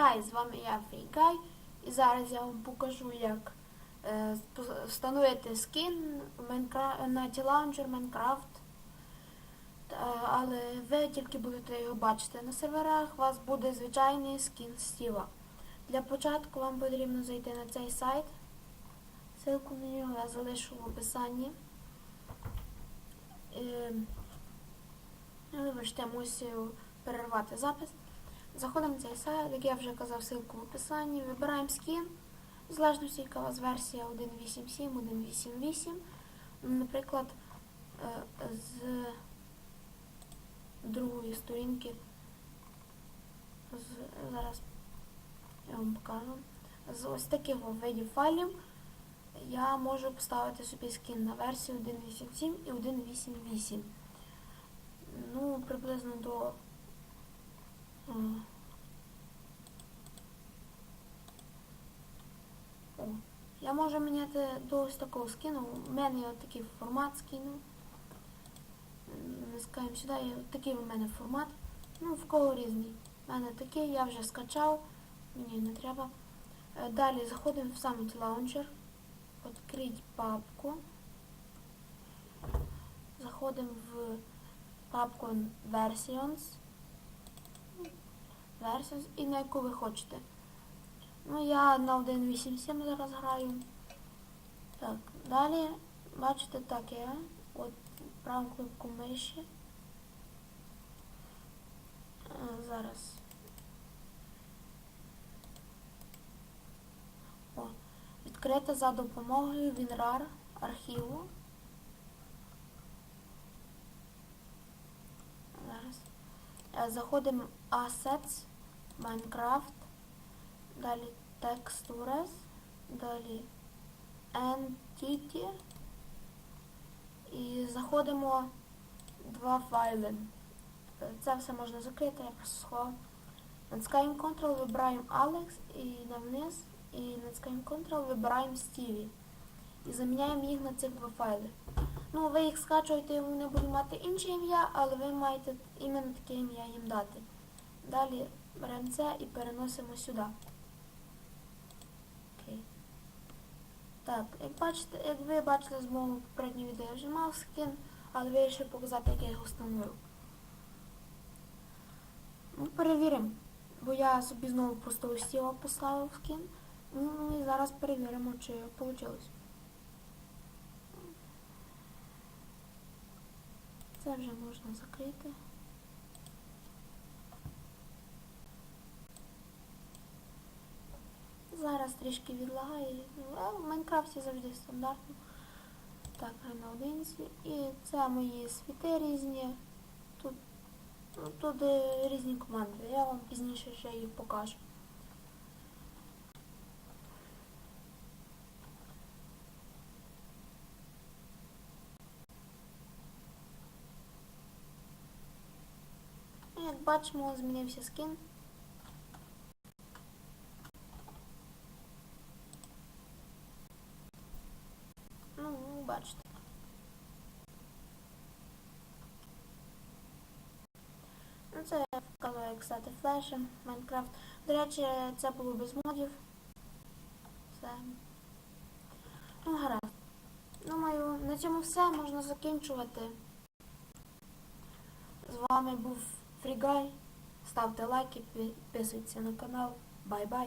Хай, з вами я Фрікай, і зараз я вам покажу, як е, встановити скін на T-Launcher Minecraft. Та- Але ви тільки будете його бачити на серверах, у вас буде звичайний скін Стіва. Для початку вам потрібно зайти на цей сайт. Ссылку на нього я залишу в описанні. Е, Вибачте, мусив перервати запис. Заходимо на цей сайт, як я вже казав, ссылку в описанні. Вибираємо скін. В залежності, яка у вас версія 1.8.7, 1.8.8. Наприклад, е, з другої сторінки. З, зараз я вам покажу. З ось таких видів файлів я можу поставити собі скін на версію 1.8.7 і 1.8.8. Ну, приблизно до я можу міняти до ось такого скину. У мене є такий формат скину. Натискаємо сюди, і такий у мене формат. Ну, в кого різний. У мене такий, я вже скачав, мені не треба. Е, Далі заходимо в сам лаунчер. Відкрити папку. Заходимо в папку Versions. Versions і на яку ви хочете. Ну, я на 1.8.7 зараз граю. Так, далі, бачите, таке. От праву кнопку миші. Зараз. О, відкрити за допомогою WinRAR архіву. Зараз. Е, Заходимо в Assets, Minecraft. Далі Textures, далі Entity. І заходимо два файли. Е, Це все можна закрити, я просто сховав. Натискаємо Ctrl, вибираємо Alex і на вниз. І натискаємо Ctrl, вибираємо Stevie. І заміняємо їх на цих два файли. Ну, ви їх скачуєте, вони будуть мати інше ім'я, але ви маєте іменно таке ім'я їм дати. Далі беремо це і переносимо сюди. Окей. Так, як бачите, як ви бачили з мого попереднього відео, я вже мав скін, але вирішив показати, як я його встановив. Ну, перевіримо. Бо я собі знову просто цього поставив скін. Ну і зараз перевіримо, чи вийшло. Це вже можна закрити. Зараз трішки відлагає. Ну, а в Майнкрафті завжди стандартно. Так, на одинці. І це мої світи різні. Тут, ну, тут е, різні команди. Я вам пізніше ще їх покажу. І Як бачимо, змінився скін. Ну, ну, бачите. Ну, це я як стати флешем, Майнкрафт. До речі, це було без модів. Все. Ну, гаразд. Думаю, на цьому все можна закінчувати. З вами був Фрігай. Ставте лайки, підписуйтесь на канал. Бай-бай.